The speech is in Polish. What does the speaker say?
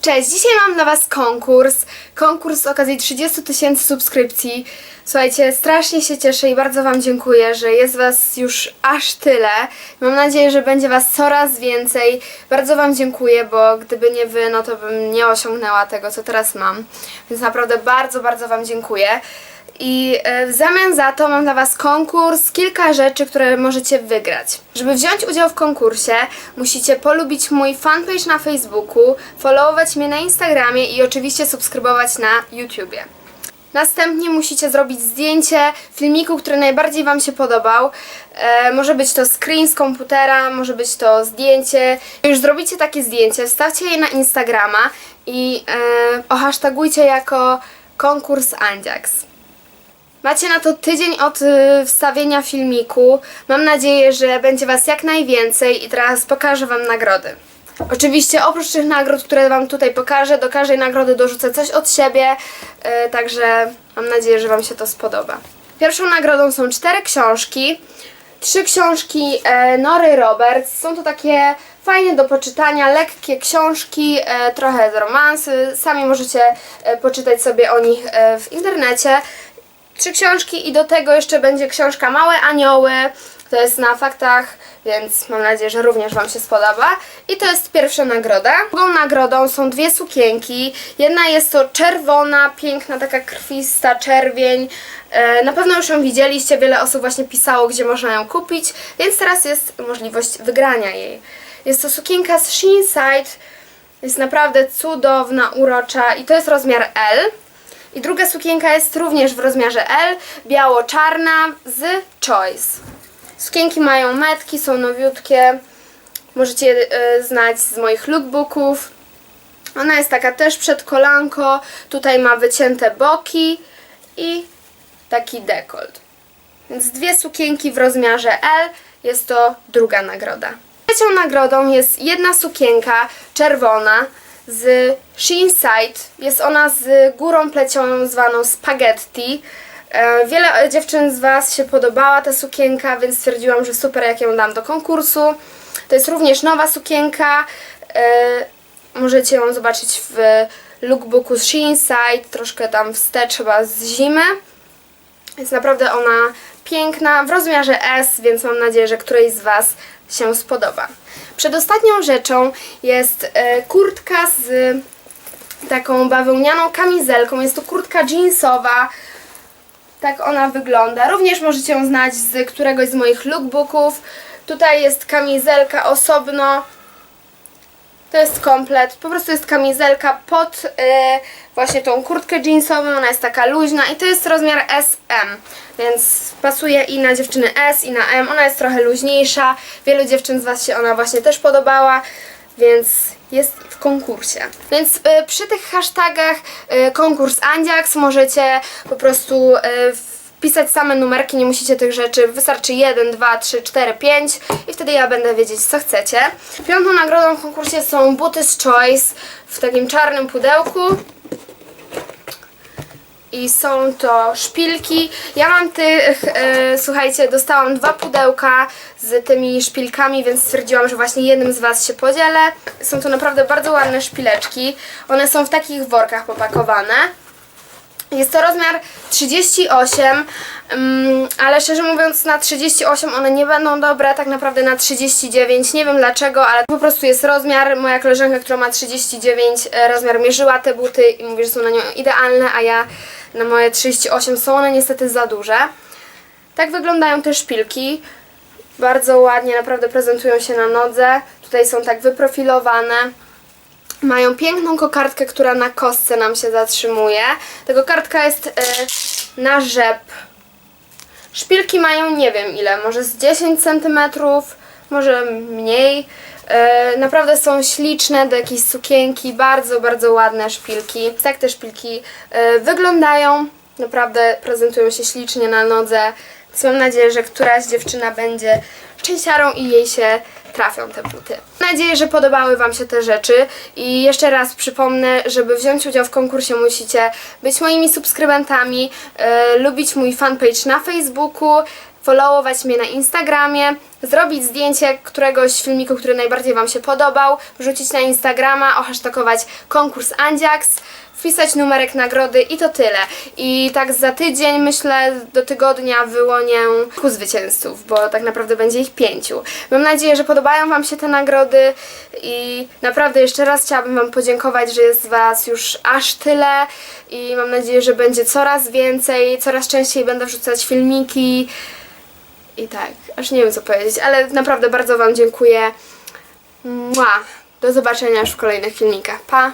Cześć, dzisiaj mam dla Was konkurs. Konkurs z okazji 30 tysięcy subskrypcji. Słuchajcie, strasznie się cieszę i bardzo Wam dziękuję, że jest Was już aż tyle. Mam nadzieję, że będzie Was coraz więcej. Bardzo Wam dziękuję, bo gdyby nie Wy, no to bym nie osiągnęła tego, co teraz mam. Więc naprawdę bardzo, bardzo Wam dziękuję. I e, w zamian za to mam dla Was konkurs, kilka rzeczy, które możecie wygrać. Żeby wziąć udział w konkursie, musicie polubić mój fanpage na Facebooku, followować mnie na Instagramie i oczywiście subskrybować na YouTubie. Następnie musicie zrobić zdjęcie filmiku, który najbardziej Wam się podobał. E, może być to screen z komputera, może być to zdjęcie. Już zrobicie takie zdjęcie, wstawcie je na Instagrama i e, ohashtagujcie jako konkurs Andziaks. Macie na to tydzień od y, wstawienia filmiku. Mam nadzieję, że będzie Was jak najwięcej i teraz pokażę Wam nagrody. Oczywiście oprócz tych nagród, które Wam tutaj pokażę, do każdej nagrody dorzucę coś od siebie, y, także mam nadzieję, że Wam się to spodoba. Pierwszą nagrodą są cztery książki. Trzy książki e, Nory Roberts. Są to takie fajne do poczytania, lekkie książki, e, trochę z romansy. Sami możecie e, poczytać sobie o nich w internecie trzy książki i do tego jeszcze będzie książka Małe Anioły. To jest na faktach, więc mam nadzieję, że również Wam się spodoba. I to jest pierwsza nagroda. Drugą nagrodą są dwie sukienki. Jedna jest to czerwona, piękna, taka krwista czerwień. E, Na pewno już ją widzieliście, wiele osób właśnie pisało, gdzie można ją kupić, więc teraz jest możliwość wygrania jej. Jest to sukienka z Sheenside. Jest naprawdę cudowna, urocza i to jest rozmiar L. I druga sukienka jest również w rozmiarze L, biało-czarna z Choice. Sukienki mają metki, są nowiutkie. Możecie je znać z moich lookbooków. Ona jest taka też przed kolanko. Tutaj ma wycięte boki i taki dekolt. Więc dwie sukienki w rozmiarze L. Jest to druga nagroda. Trzecią nagrodą jest jedna sukienka czerwona z Sheenside. Jest ona z górą plecioną zwaną spaghetti. E, Wiele dziewczyn z Was się podobała ta sukienka, więc stwierdziłam, że super jak ją dam do konkursu. To jest również nowa sukienka. E, Możecie ją zobaczyć w lookbooku z Sheenside, troszkę tam wstecz chyba z zimy. Jest naprawdę ona piękna, w rozmiarze S, więc mam nadzieję, że którejś z Was się spodoba. Przedostatnią rzeczą jest e, kurtka z taką bawełnianą kamizelką. Jest to kurtka jeansowa. Tak ona wygląda. Również możecie ją znać z któregoś z moich lookbooków. Tutaj jest kamizelka osobno. To jest komplet. Po prostu jest kamizelka pod e, właśnie tą kurtkę jeansową. Ona jest taka luźna i to jest rozmiar SM, więc pasuje i na dziewczyny S i na M. Ona jest trochę luźniejsza. Wielu dziewczyn z Was się ona właśnie też podobała, więc jest w konkursie. Więc e, przy tych hashtagach e, konkurs Andziaks możecie po prostu e, wpisać same numerki, nie musicie tych rzeczy, wystarczy 1, 2, 3, 4, 5 i wtedy ja będę wiedzieć co chcecie. Piątą nagrodą w konkursie są buty z Choice w takim czarnym pudełku i są to szpilki. Ja mam tych, e, słuchajcie, dostałam dwa pudełka z tymi szpilkami, więc stwierdziłam, że właśnie jednym z Was się podzielę. Są to naprawdę bardzo ładne szpileczki. One są w takich workach popakowane. Jest to rozmiar 38, mm, ale szczerze mówiąc na 38 one nie będą dobre, tak naprawdę na 39, nie wiem dlaczego, ale po prostu jest rozmiar. Moja koleżanka, która ma 39 e, rozmiar mierzyła te buty i mówi, że są na nią idealne, a ja na moje 38 są one niestety za duże. Tak wyglądają te szpilki. Bardzo ładnie naprawdę prezentują się na nodze. Tutaj są tak wyprofilowane. Mają piękną kokardkę, która na kostce nam się zatrzymuje. Ta kokardka jest e, na rzep. Szpilki mają nie wiem ile, może z 10 cm, może mniej. E, naprawdę są śliczne do jakiejś sukienki, bardzo, bardzo ładne szpilki. Tak te szpilki e, wyglądają. Naprawdę prezentują się ślicznie na nodze. Więc mam nadzieję, że któraś dziewczyna będzie szczęściarą i jej się trafią te buty. Mam nadzieję, że podobały Wam się te rzeczy i jeszcze raz przypomnę, żeby wziąć udział w konkursie musicie być moimi subskrybentami, e, lubić mój fanpage na Facebooku, followować mnie na Instagramie, zrobić zdjęcie któregoś filmiku, który najbardziej Wam się podobał, wrzucić na Instagrama, ohasztagować konkurs Andziaks, wpisać numerek nagrody i to tyle. I tak za tydzień, myślę, do tygodnia wyłonię ku zwycięzców, bo tak naprawdę będzie ich pięciu. Mam nadzieję, że podobają Wam się te nagrody i naprawdę jeszcze raz chciałabym Wam podziękować, że jest Was już aż tyle i mam nadzieję, że będzie coraz więcej, coraz częściej będę wrzucać filmiki i tak, aż nie wiem co powiedzieć, ale naprawdę bardzo Wam dziękuję. Mua. Do zobaczenia już w kolejnych filmikach. Pa!